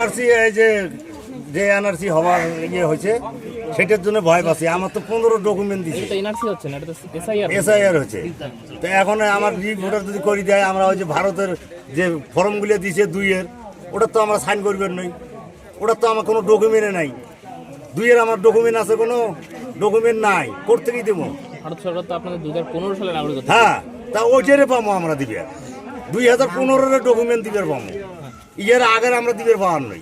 NRC এই যে যে এনআরসি হওয়ার ইয়ে হয়েছে সেটার জন্য ভয় পাচ্ছি। আমার তো পনেরো ডকুমেন্ট তো এসআইআর হচ্ছে। তো এখন আমার রি ভোটার যদি করে দেয় আমরা ওই যে ভারতের যে ফর্মগুলো দিছে দুইয়ের ওটা তো আমরা সাইন করবেন নই। ওটা তো আমার কোনো ডকুমেন্টে নাই। দুইয়ের আমার ডকুমেন্ট আছে কোনো? ডকুমেন্ট নাই। করতে কি দেবো। ভারত সরকার তো আপনাদের দু হাজার পনেরো সালে নাগরিকত্ব হ্যাঁ তা ওইটারে পাবো আমরা দিবে। দুই হাজার পনেরোর ডকুমেন্ট দিবে পাবো। ইয়ের আগের আমরা দিবে পাওয়ার নই।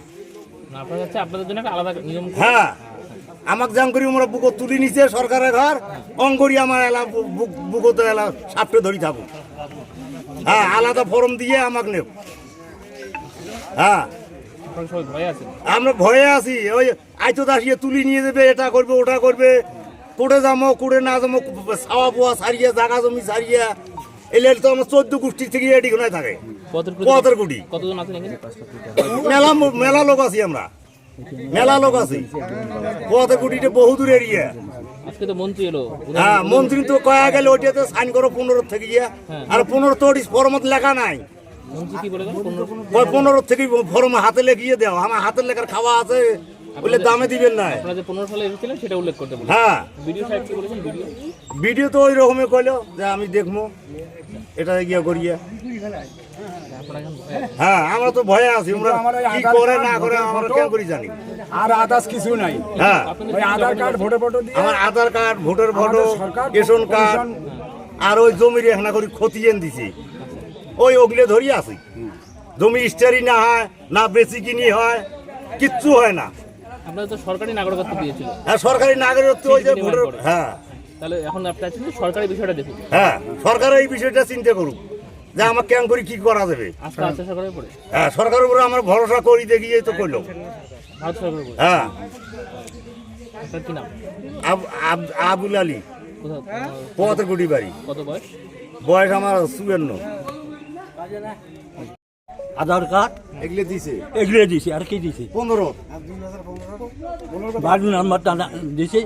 হ্যাঁ আমাকে জাম করি আমরা বুকো তুলি নিছে সরকারের ঘর অঙ্করি আমার এলা বুক- বুকোতে এলা সাপটে ধরি থাকুক হ্যাঁ আলাদা ফর্ম দিয়ে আমাকে নেব হ্যাঁ। আমরা ভয়ে আছি ওই আইতো দাসিয়ে তুলি নিয়ে দেবে এটা করবে ওটা করবে। কোড়ে যাব কোড়ে না যাব ছাওয়া পোয়া সারিয়ে জাগা জমি সারিয়ে। এলে তো আমার চোদ্দ গোষ্ঠী থেকে এটি থাকে। পদের পদের কোটি। কতজন আছেন মেলা মেলা লোক আছি আমরা। মেলা লোক আছি। কোটিতে বহু দূর এরিয়া আজকে তো মন্ত্রী এলো। হ্যাঁ মন্ত্রী তো কয়া গেল ওইটাতে সাইন করো পনেরো থেকে গিয়ে। আর পনেরো তো ফরমত লেখা নাই। পনেরো। থেকে ফরম হাতে লেখিয়ে দাও। আমার হাতের লেখার খাওয়া আছে বলে দামে দিবেন না। আপনারা যে পনেরো সালে এসেছিলেন সেটা উল্লেখ করতে বলে হ্যাঁ। ভিডিও সাহেব কি বলেছেন? ভিডিও। ভিডিও তো ওই রকমই কইলো যে আমি দেখব এটা গিয়া করিয়ে আপনারা এখন ভয় আছেন। হ্যাঁ আমরা তো ভয়ে আছি আমরা কি করে না করে আমরা। কেন করি জানি? আর আদার্স কিছু নাই। হ্যাঁ। ওই আধার কার্ড আছে? ভোটে ফটো দিয়ে আমার Aadhaar card voter photo ration card আর ওই জমির এখানা করি খতিয়ান দিছি। ওই ওগুলো ধরি আছি। জমি স্টারি না হয় না বেশি কিনি হয় কিচ্ছু হয় না। আপনাদের তো সরকারি নাগরিকত্ব দিয়েছিল হ্যাঁ সরকারি নাগরিকত্ব ওই যে ভোটার হ্যাঁ। তাহলে এখন আপনার সরকারি বিষয়টা দেখুন। হ্যাঁ সরকার এই বিষয়টা চিন্তা করুক। যে আমার কেন করে কি করা যাবে? হ্যাঁ সরকারের উপরে আমার ভরসা করি দেখিয়ে তো করল। হ্যাঁ। আবুল আলী। পথের গুটি বাড়ি বয়স? বয়স আমার চুয়ান্ন। আধার কার্ড? এগুলো দিছে। এগুলো দিছি আর কি দিছে? পনেরো। বাড়ির নাম্বারটা দিছে।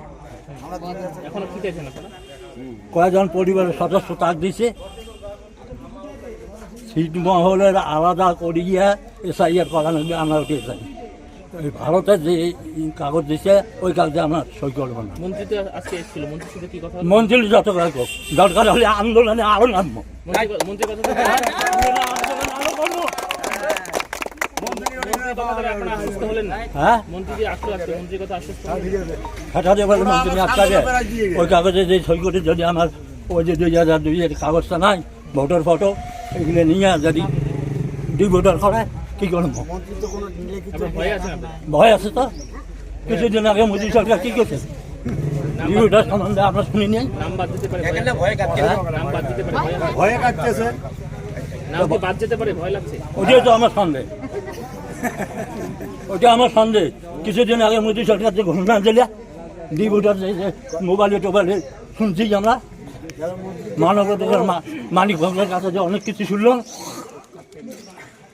কয়েকজন পরিবারের সদস্য তাক দিছে? সিট মহলের আলাদা করিয়া এসআইআর করানো আমরা ওকে চাই। ওই ভারতের যে কাগজ দিছে ওই কাগজে আমরা সই করব না। মন্ত্রী কি যত কাগজ দরকার হলে আন্দোলনে আরও নামবো। হ্যাঁ? ওই কাগজে যে সই করে যদি আমার ওই যে দুই হাজার দুইয়ের কাগজটা নাই ভোটার ফটো এগুলো নিয়ে যদি দুই ভোটার করে কি করব? ভয় আছে তো? কিছুদিন আগে মোদী সরকার কি করছে? ভিডিওটার সম্বন্ধে আমরা শুনি নি নাম বাদ দিতে পারে ভয় কাটতেছে ওটাই তো আমার সন্দেহ। ওটা আমার সন্দেহ। কিছুদিন আগে মোদী সরকার যে ঘোষণা দিলে দুই মোবাইলে টোবাইলে শুনছি আমরা। মানবতার মানিক ভঙ্গের কাছে যে অনেক কিছু শুনলাম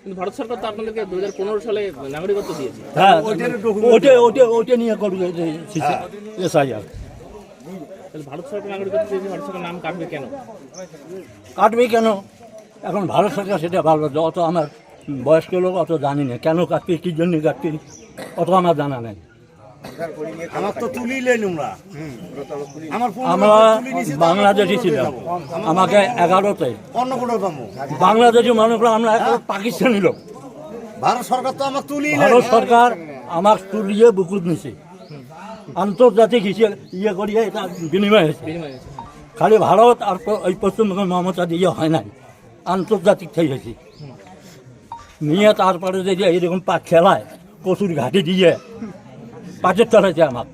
কিন্তু ভারত সরকার তো আপনাদেরকে দু হাজার পনেরো সালে নাগরিকত্ব দিয়েছে। হ্যাঁ ওটা ওটা ওটা নিয়ে করবে এসআইআর। তাহলে ভারত সরকার নাগরিকত্ব দিয়েছে ভারত সরকার নাম কাটবে কেন? কাটবে কেন? এখন ভারত সরকার সেটা ভালো অত আমার বয়স্ক লোক অত জানি না। কেন কাটবে কি জন্য কাটবে অত আমার জানা নেই। আমার তো তুলিলেন আমরা আমরা তুলি নিছি তো। বাংলাদেশি ছিলাম। আমাকে এগারোতে। অন্য কোনো বাংলাদেশি আমরা পাকিস্তানি লোক। ভারত সরকার তো আমার তুলি ভারত সরকার আমার তুলিয়ে বুকুত নিছে। আন্তর্জাতিক হিসেবে ইয়ে করিয়ে এটা বিনিময় হয়েছে। খালি ভারত আর ওই পশ্চিমবঙ্গ মমতা দিয়ে হয় নাই। আন্তর্জাতিক থেকে হয়েছে। নিয়ে তারপরে যদি এইরকম পাক খেলায় কচুর ঘাটি দিয়ে পাচের চড়াইছে আমার।